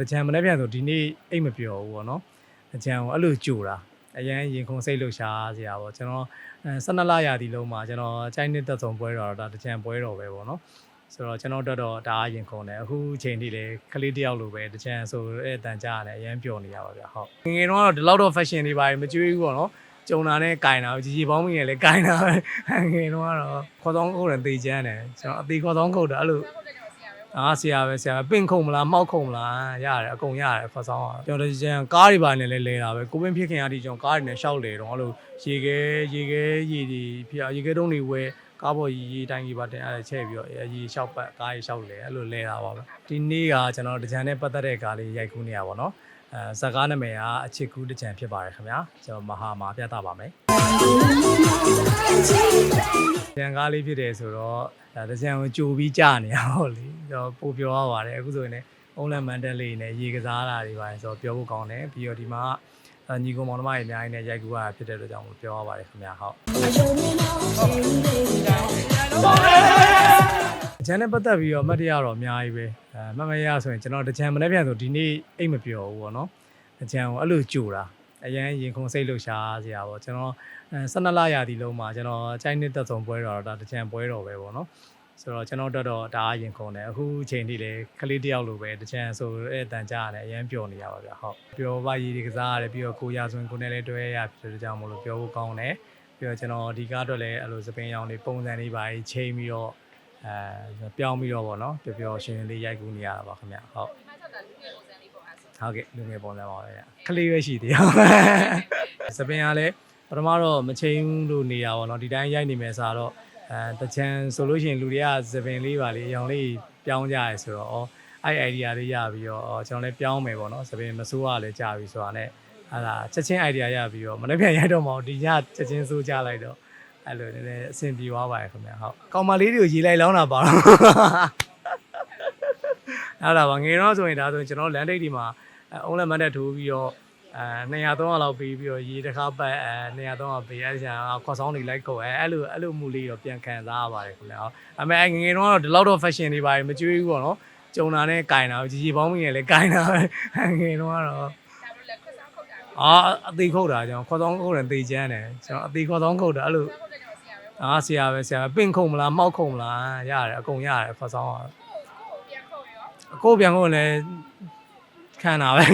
တကြံမနေ့ပြန်ဆိုဒီနေ့အိတ်မပြောဘူးပေါ့နော်တကြံကိုအဲ့လိုကြိုတာအရန်ရင်ခုန်စိတ်လှုပ်ရှားစရာပေါ့ကျွန်တော်အဲ12လရာသီလုံးမှာကျွန်တော်ချိုင်းနှစ်သက်ဆုံးပွဲတော်ဒါတကြံပွဲတော်ပဲပေါ့နော်ဆိုတော့ကျွန်တော်တို့တော့ဒါအရင်ခုန်တယ်အခုချိန်ထိလေကလေးတယောက်လိုပဲတကြံဆိုတဲ့တန်ကြားရတယ်အရန်ပျော်နေရပါဗျာဟုတ်ငယ်ငယ်တော့ဒီလောက်တော့ fashion တွေပါမကြွေးဘူးပေါ့နော်ကြုံတာနဲ့ကင်တာကြီးကြီးပေါင်းမိရင်လည်းကင်တာပဲငယ်တော့ကတော့ခေါ်ဆောင်ခုတ်တယ်တေချမ်းတယ်ကျွန်တော်အသေးခေါ်ဆောင်ခုတ်တာအဲ့လို အားဆရာပဲဆရာပဲပင့်ခုံမလားမှောက်ခုံမလားရတယ်အကုန်ရတယ်ခေါ်ဆောင်တာကျွန်တော်တို့ကျန်ကားတွေပါနေလဲလဲတာပဲကိုပင်းဖြစ်ခင်အထိကျွန်တော်ကားတွေနဲ့ရှောက်လေတော့အဲ့လိုရေခဲရေခဲရေဒီဖျားရေခဲတုံးတွေဝဲကားပေါ်ရေရေတိုင်းကြီးပါတင်အဲ့ဒါချက်ပြီးတော့ရေရှောက်ပတ်ကားရေရှောက်လေအဲ့လိုလဲတာပါပဲဒီနေ့ကကျွန်တော်တကြံနဲ့ပတ်သက်တဲ့ကားလေးရိုက်ကူးနေရပါတော့အဲဇာကားနာမည်ကအချစ်ကူးတကြံဖြစ်ပါတယ်ခင်ဗျာကျွန်တော်မဟာမှာပြသပါမယ် ကြံကားလေးဖြစ်တယ်ဆိုတော့ဒါတကြံကိုကြိုပြီးကြာနေရဟုတ်လေတော့ပို့ပြောရပါတယ်အခုဆိုရင်လည်းအုံးလန်မန်တက်လေးနဲ့ရေကစားတာတွေပါတယ်ဆိုတော့ပြောဖို့ကောင်းတယ်ပြီးတော့ဒီမှာအဲညီကောင်မောင်နှမတွေအများကြီးနဲ့ရိုက်ကူရတာဖြစ်တဲ့အတွက်ကြောင့်မို့ပြောရပါတယ်ခင်ဗျာဟုတ်အကျန်နဲ့ပတ်သက်ပြီးတော့အမှတ်တရတော့အများကြီးပဲအဲမတ်မရဆိုရင်ကျွန်တော်တကြံမနေ့ပြန်ဆိုဒီနေ့အိတ်မပြောဘူးပေါ့နော်တကြံကိုအဲ့လိုကြိုတာ အရန်ရင်ခုန်စိတ်လှုပ်ရှားစရာပေါ့ကျွန်တော်အဲ12လရာသီလုံးမှာကျွန်တော်ချိုင်းနှစ်သက်ဆုံးပွဲတော်ဒါတကြံပွဲတော်ပဲပေါ့နော်ဆိုတော့ကျွန်တော်တို့တော့ဒါအရင်ခုံတယ်အခုချိန်ထိလေကလေးတယောက်လိုပဲတကြံဆိုတဲ့တန်ကြားရတယ်အရင်ပျော်နေရပါဗျာဟုတ်ပျော်ပါရည်ဒီကစားရတယ်ပြီးတော့ကိုရဆိုရင်ကိုနဲ့လည်းတွဲရဖြစ်တဲ့ကြောင့်မလို့ပြောဖို့ကောင်းတယ်ပြီးတော့ကျွန်တော်ဒီကားအတွက်လည်းအဲ့လိုစပင်းရောင်တွေပုံစံလေးပါချိန်ပြီးတော့အဲပြောင်းပြီးတော့ပေါ့နော်ပျော်ပျော်ရှင်ရှင်လေးရိုက်ကူးနေရတာပါခင်ဗျဟုတ် ဟုတ်ကဲ့လူငယ်ပုံစံပါပဲဗျခလေးပဲရှိသေးတယ်စပင်ကလည်းပထမတော့မချိန်ဘူးလို့နေတာပေါ့နော်ဒီတိုင်းရိုက်နေမယ်ဆိုတော့အဲတချန်ဆိုလို့ရှိရင်လူတွေကစပင်လေးပါလေအရောင်လေးပြောင်းကြရဲဆိုတော့ဩအဲ့ idea လေးရပြီးတော့ဩကျွန်တော်လည်းပြောင်းမယ်ပေါ့နော်စပင်မစိုးရလည်းကြာပြီဆိုတာနဲ့အဲ့ဒါချက်ချင်း idea ရပြီးတော့မနေ့ပြန်ရိုက်တော့မအောင်ဒီညချက်ချင်းစိုးကြလိုက်တော့အဲ့လိုနည်းနည်းအဆင်ပြေသွားပါတယ်ခင်ဗျာဟုတ်ကောင်မလေးတွေကိုရေးလိုက်လောင်းတာပါတော့ အဲ့ဒါပါငယ်တော့ဆိုရင်ဒါဆိုရင်ကျွန်တော်လန်ဒိတ်ဒီမှာအုံးလက်မတ်တက်ထိုးပြီးတော့အဲ200 300လောက်ပေးပြီးတော့ရေတစ်ခါပတ်အဲ200 300ပေးအဲ့ဆရာခေါ်ဆောင်နေလိုက်ကိုအဲအဲ့လိုအဲ့လိုမူလေးတော့ပြန်ခံစားရပါတယ်ခင်ဗျာဟုတ်အမေငယ်ငယ်တော့ဒီလောက်တော့ fashion တွေပါတယ်မကြွေးဘူးပေါ့နော်ကြုံတာနဲ့ကင်တာကြီးကြီးပေါင်းမိရင်လည်းကင်တာပဲငယ်တော့ကတော့အာအသေးခုတ်တာကျွန်တော်ခေါ်ဆောင်ခုတ်တယ်သေချမ်းတယ်ကျွန်တော်အသေးခေါ်ဆောင်ခုတ်တာအဲ့လိုအားဆရာပဲဆရာပဲပင့်ခုံမလားမှောက်ခုံမလားရတယ်အကုန်ရတယ်ခေါ်ဆောင်ကတော့ ကိုယ်ပြန်ကိုလည်းခံတာပဲ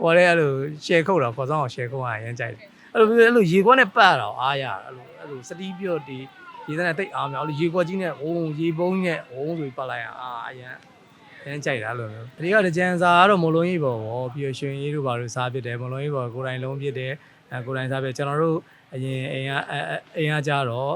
ကိုယ်လည်းအဲ့လို share ခုတ်တာခေါ်ဆောင်အောင် share ခုတ်ရရင်ကြိုက်တယ်အဲ့လိုအဲ့လိုရေခွက်နဲ့ပတ်တော့အားရအဲ့လိုအဲ့လိုစတီးပြော့ဒီရေစက်နဲ့တိတ်အားမြောက်အဲ့လိုရေခွက်ကြီးနဲ့ဝုန်းရေပုံးကြီးနဲ့ဝုန်းဆိုပြီးပတ်လိုက်ရအာအရင်ရမ်းကြိုက်တာအဲ့လိုမျိုးဒီကတကြံစာကတော့မလုံးကြီးပေါ့ဗောပြီးတော့ရွှေရည်တို့ဘာလို့စားဖြစ်တယ်မလုံးကြီးပေါ့ကိုယ်တိုင်လုံးဖြစ်တယ်အဲကိုယ်တိုင်စားဖြစ်ကျွန်တော်တို့အရင်အိမ်ကအိမ်ကကြတော့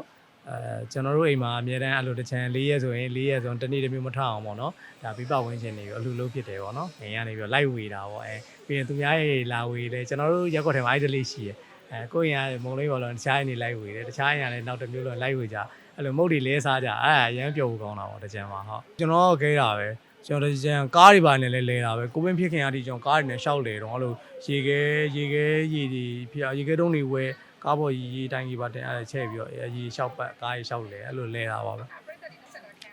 အဲကျွန်တော်တို့အိမ်မှာအများတန်းအဲ့လိုတစ်ချမ်း၄ရက်ဆိုရင်၄ရက်ဆိုရင်တစ်နေ့တစ်မျိုးမထအောင်ပေါ့နော်ဒါပြပဝင်းချင်းတွေအလှလုံးဖြစ်တယ်ပေါ့နော်အိမ်ကနေပြီးတော့လိုက်ဝေတာပေါ့အဲပြီးရင်သူများရဲ့လာဝေတယ်ကျွန်တော်တို့ရက်ကွက်ထဲမှာအဲ့ဒီလေးရှိရအဲကိုယ့်ရင်ကမုံလေးဘောလုံးတခြားအိမ်တွေလိုက်ဝေတယ်တခြားအိမ်ကလည်းနောက်တစ်မျိုးလုံးလိုက်ဝေကြအဲ့လိုမုတ်တွေလဲစားကြအဲအရမ်းပျော်ဖို့ကောင်းတာပေါ့တစ်ချမ်းမှာဟုတ်ကျွန်တော်ခဲတာပဲကျွန်တော်တစ်ချမ်းကားတွေပါနေလဲလဲတာပဲကိုပင်းဖြစ်ခင်အထိကျွန်တော်ကားတွေနဲ့ရှောက်လေတော့အဲ့လိုရေခဲရေခဲရေဒီဖျားရေခဲတုံးတွေဝဲ ကားပေါ်ရေရေတိုင်းကြီးပါတင်အဲ့ဒါချက်ပြီးတော့ရေရှောက်ပတ်ကားရေရှောက်လေအဲ့လိုလဲတာပါပဲ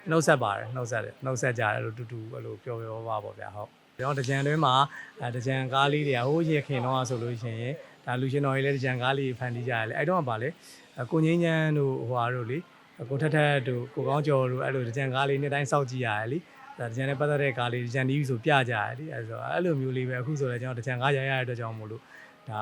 နှုတ်ဆက်ပါတယ်နှုတ်ဆက်တယ်နှုတ်ဆက်ကြတယ်လို့တူတူအဲ့လိုပြောပြောပါပေါ့ဗျာဟုတ်ကျွန်တော်တကြံတွင်းမှာအဲတကြံကားလေးတွေကဟိုးရခင်တော့ဆိုလို့ရှိရင်ဒါလူရှင်တော်ကြီးလည်းတကြံကားလေးဖန်တီးကြရတယ်အဲ့တော့ကပါလေကိုငင်းချမ်းတို့ဟိုဟာတို့လေကိုထက်ထက်တို့ကိုကောင်းကျော်တို့အဲ့လိုတကြံကားလေးနေ့တိုင်းစောက်ကြည့်ရတယ်လေဒါတကြံနဲ့ပတ်သက်တဲ့ကားလေးတကြံတီးဆိုပြကြရတယ်လေအဲ့ဆိုအဲ့လိုမျိုးလေးပဲအခုဆိုလည်းကျွန်တော်တကြံကားရရတဲ့အတွက်ကြောင့်မို့လို့ ဒါ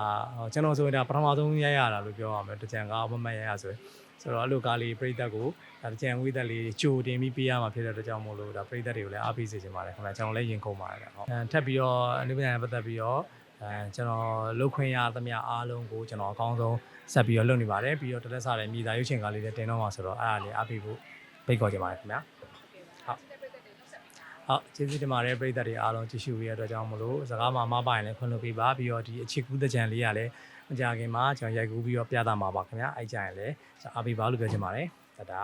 ကျွန်တော်ဆိုရင်ဒါပထမဆုံးရရတာလို့ပြောရမယ်တကြံကားမမတ်ရရဆိုရင်ဆိုတော့အဲ့လိုကားလေးပြိသက်ကိုဒါတကြံဝိသက်လေးကြိုတင်ပြီးပေးရမှာဖြစ်တဲ့အတွက်ကြောင့်မို့လို့ဒါပြိသက်တွေကိုလည်းအားပေးစေချင်ပါတယ်ခင်ဗျာကျွန်တော်လည်းရင်ခုန်ပါတယ်ဟုတ်အဲထပ်ပြီးတော့အနုပညာနဲ့ပတ်သက်ပြီးတော့အဲကျွန်တော်လုတ်ခွင့်ရသမျှအားလုံးကိုကျွန်တော်အကောင်းဆုံးဆက်ပြီးတော့လုပ်နေပါတယ်ပြီးတော့တလက်စားတဲ့မြေသားရုပ်ရှင်ကားလေးလည်းတင်တော့မှာဆိုတော့အားအားလေးအားပေးဖို့ဖိတ်ခေါ်ချင်ပါတယ်ခင်ဗျာဟုတ် ကျေးဇူးတင်ပါတယ်ပရိသတ်တွေအားလုံးကြည့်ရှုပေးရတဲ့အတွက်ကြောင့်မလို့စကားမှာမပါရင်လည်းခွင့်လွှတ်ပေးပါပြီးတော့ဒီအချစ်ကူးတဲ့ကြံလေးကလည်းမကြခင်မှာကျွန်တော်ရိုက်ကူးပြီးတော့ပြသမှာပါခင်ဗျာအဲ့ကြရင်လည်းအားပေးပါလို့ပြောချင်ပါတယ်တဒါ